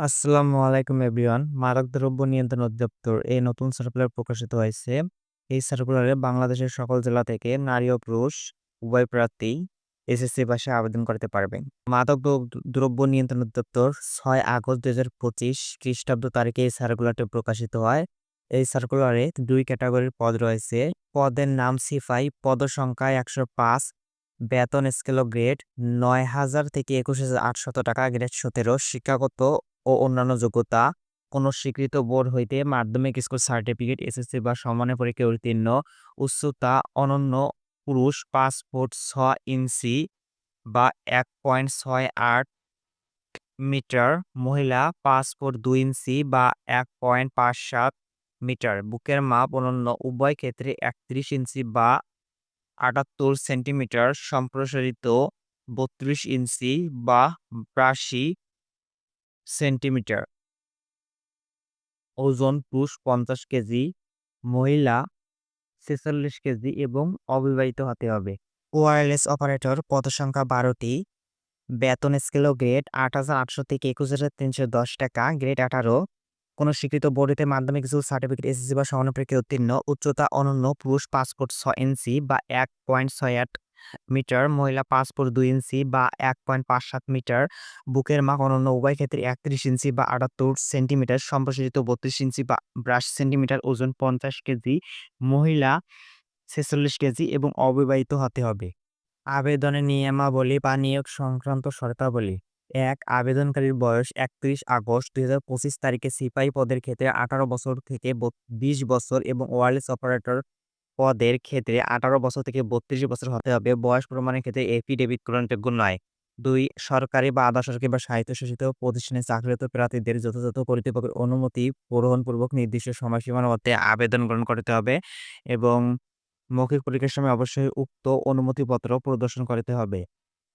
আসসালামু আলাইকুম এভরিওয়ান। মাদক দ্রব্য নিয়ন্ত্রণ অধিদপ্তর এই নতুন সার্কুলার প্রকাশিত হয়েছে। এই সার্কুলারে বাংলাদেশের সকল জেলা থেকে নারী ও পুরুষ উভয় প্রার্থী এসএসসি পাশে আবেদন করতে পারবেন মাদক দ্রব- দ্রব্য নিয়ন্ত্রণ অধিদপ্তর ছয় আগস্ট দুই হাজার পঁচিশ খ্রিস্টাব্দ তারিখে এই সার্কুলারটি প্রকাশিত হয়। এই সার্কুলারে দুই ক্যাটাগরির পদ রয়েছে। পদের নাম সিফাই, পদ সংখ্যা একশো পাঁচ, বেতন স্কেল গ্রেড নয় হাজার থেকে একুশ হাজার আটশত টাকা, গ্রেড সতেরো, শিক্ষাগত ও অন্যান্য যোগ্যতা কোন স্বীকৃত বোর্ড হইতে মাধ্যমিক স্কুল সার্টিফিকেট, এসএসসি বা সমানের পরীক্ষায় উত্তীর্ণ, উচ্চতা অনন্য পুরুষ পাঁচ ফুট ছয় ইঞ্চি বা এক পয়েন্ট ছয় আট মিটার, মহিলা পাঁচ ফুট দুই ইঞ্চি বা এক পয়েন্ট পাঁচ সাত মিটার, বুকের মাপ অনন্য, উভয় ক্ষেত্রে একত্রিশ ইঞ্চি বা আটাত্তর সেন্টিমিটার, সম্প্রসারিত বত্রিশ ইঞ্চি বা বাশি সেন্টিমিটার। ওজন পুরুষ পঞ্চাশ কেজি, মহিলা ছেচল্লিশ কেজি এবং অবিবাহিত হতে হবে। ওয়্যারলেস অপারেটর পদ সংখ্যা বারোটি। বেতন স্কেল ও গ্রেড আট হাজার আটশো থেকে একুশ হাজার তিনশো দশ টাকা গ্রেড আঠারো। কোনো স্বীকৃত বোর্ডেতে মাধ্যমিক স্কুল সার্টিফিকেট এসএসসি বা সমান পরীক্ষায় উত্তীর্ণ, উচ্চতা অনন্য পুরুষ ফুট ছয় ইঞ্চি বা এক পয়েন্ট ছয় আট মিটার, মহিলা পাঁচ ফুট দুই ইঞ্চি বা এক পয়েন্ট পাঁচ সাত মিটার, বুকের মাপ অনন্য উভয় ক্ষেত্রে একত্রিশ ইঞ্চি বা আটাত্তর সেন্টিমিটার, সম্প্রসারিত বত্রিশ ইঞ্চি বা ব্রাশ সেন্টিমিটার ওজন পঞ্চাশ কেজি, মহিলা ছেচল্লিশ কেজি এবং অবিবাহিত হতে হবে। আবেদনের নিয়মাবলী বা নিয়োগ সংক্রান্ত শর্তাবলী। এক, আবেদনকারীর বয়স একত্রিশ আগস্ট দুই হাজার পঁচিশ তারিখে সিপাহী পদের ক্ষেত্রে আঠারো বছর থেকে বিশ বছর এবং ওয়ারলেস অপারেটর পদের ক্ষেত্রে আঠারো বছর থেকে বত্রিশ বছর হতে হবে। বয়স প্রমাণের ক্ষেত্রে এফিডেভিট গ্রহণযোগ্য নয়। দুই, সরকারি বা আধা সরকারি বা স্বায়ত্তশাসিত প্রতিষ্ঠানে চাকরিরত প্রার্থীদের যথাযথ কর্তৃপক্ষের অনুমতি গ্রহণপূর্বক নির্দিষ্ট সময়সীমার মধ্যে আবেদন গ্রহণ করতে হবে এবং মৌখিক পরীক্ষার সময় অবশ্যই উক্ত অনুমতিপত্র প্রদর্শন করতে হবে।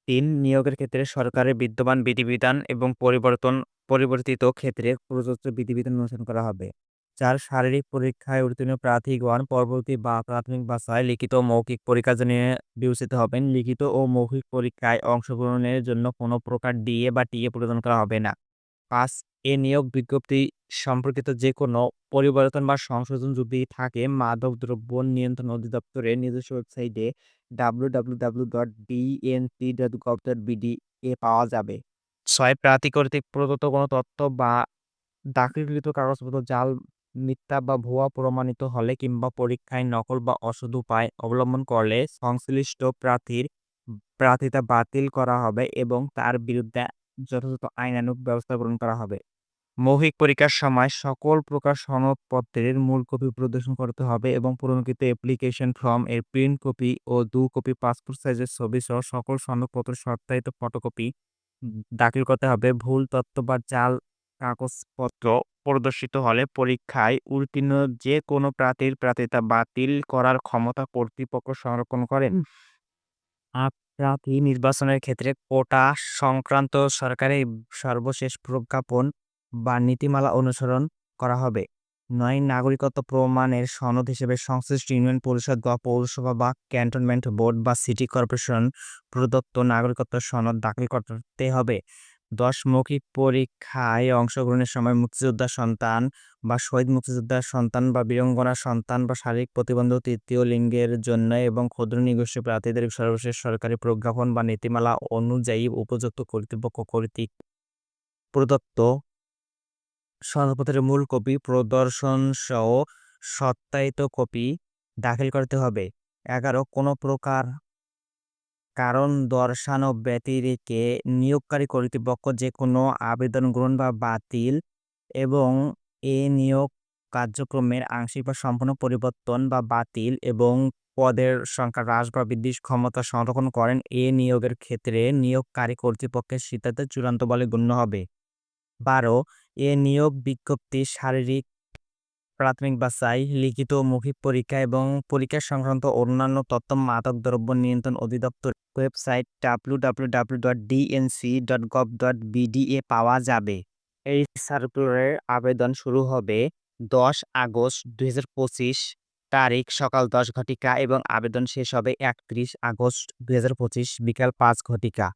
তিন, নিয়োগের ক্ষেত্রে সরকারের বিদ্যমান বিধিবিধান এবং পরিবর্তন, পরিবর্তিত ক্ষেত্রে প্রযোজ্য বিধিবিধান অনুসরণ করা হবে। শারীরিক পরীক্ষায় উত্তীর্ণ প্রার্থীগণ পরবর্তী বা প্রাথমিক বাছাই লিখিত মৌখিক পরীক্ষা নিয়ে বিবেচিত হবেন। লিখিত ও মৌখিক পরীক্ষায় অংশগ্রহণের জন্য কোনো প্রকার ডিএ বা টিএ প্রদান করা হবে না। পাঁচ, এ নিয়োগ বিজ্ঞপ্তি সম্পর্কিত যে কোনো পরিবর্তন বা সংশোধন যদি থাকে মাদক দ্রব্য নিয়ন্ত্রণ অধিদপ্তরের নিজস্ব ওয়েবসাইটে W W W dot BNP dot gov dot BD এ পাওয়া যাবে। ছয়, প্রার্থী কর্তৃক প্রদত্ত কোনো তথ্য বা দাখিলকৃত কাগজপত্র জাল মিথ্যা বা ভুয়া প্রমাণিত হলে কিংবা পরীক্ষায় নকল বা অসৎ উপায় অবলম্বন করলে সংশ্লিষ্ট প্রার্থীর প্রার্থিতা বাতিল করা হবে এবং তার বিরুদ্ধে যথাযথ আইনানুগ ব্যবস্থা গ্রহণ করা হবে। মৌখিক পরীক্ষার সময় সকল প্রকার সনদপত্রের মূল কপি প্রদর্শন করতে হবে এবং পূরণকৃত অ্যাপ্লিকেশন ফর্ম এর প্রিন্ট কপি ও দু কপি পাসপোর্ট সাইজের ছবি সহ সকল সনদপত্র সত্যায়িত ফটোকপি দাখিল করতে হবে। ভুল তথ্য বা জাল কাগজপত্র প্রদর্শিত হলে পরীক্ষায় উত্তীর্ণ যে কোনো প্রার্থীর প্রার্থিতা বাতিল করার ক্ষমতা কর্তৃপক্ষ সংরক্ষণ করেন। প্রার্থী নির্বাচনের ক্ষেত্রে কোটা সংক্রান্ত সরকারি সর্বশেষ প্রজ্ঞাপন বা নীতিমালা অনুসরণ করা হবে। নয় নাগরিকত্ব প্রমাণের সনদ হিসেবে সংশ্লিষ্ট ইউনিয়ন পরিষদ বা পৌরসভা বা ক্যান্টনমেন্ট বোর্ড বা সিটি কর্পোরেশন প্রদত্ত নাগরিকত্ব সনদ দাখিল করতে হবে। দশ মৌখিক পরীক্ষায় অংশগ্রহণের সময় মুক্তিযোদ্ধার সন্তান বা শহীদ মুক্তিযোদ্ধার সন্তান বা বীরঙ্গনার সন্তান বা শারীরিক প্রতিবন্ধ তৃতীয় লিঙ্গের জন্য এবং ক্ষুদ্র নিগোষ্ঠী প্রার্থীদের সর্বশেষ সরকারি প্রজ্ঞাপন বা নীতিমালা অনুযায়ী উপযুক্ত কর্তৃপক্ষ কর্তৃক প্রদত্ত সনদপত্রের মূল কপি, প্রদর্শন সহ সত্যায়িত কপি দাখিল করতে হবে। এগারো, কোনো প্রকার কারণ দর্শানো ব্যতিরেকে নিয়োগকারী কর্তৃপক্ষ যে কোনো আবেদন গ্রহণ বা বাতিল এবং এ নিয়োগ কার্যক্রমের আংশিক বা সম্পূর্ণ পরিবর্তন বা বাতিল এবং পদের সংখ্যা হ্রাস বা বৃদ্ধির ক্ষমতা সংরক্ষণ করেন, এ নিয়োগের ক্ষেত্রে নিয়োগকারী কর্তৃপক্ষের সিদ্ধান্ত চূড়ান্ত বলে গণ্য হবে। বারো, এ নিয়োগ বিজ্ঞপ্তি শারীরিক, প্রাথমিক বাছাই লিখিত, মৌখিক পরীক্ষা এবং পরীক্ষা সংক্রান্ত অন্যান্য তথ্য, মাদক দ্রব্য নিয়ন্ত্রণ অধিদপ্তর website W W W dot DNC dot gov dot BDA পাওয়া যাবে। এই সার্কুলারের আবেদন শুরু হবে দশ আগস্ট দুই হাজার পঁচিশ তারিখ সকাল দশ ঘটিকা এবং আবেদন শেষ হবে একত্রিশ আগস্ট দুই হাজার পঁচিশ বিকাল পাঁচ ঘটিকা।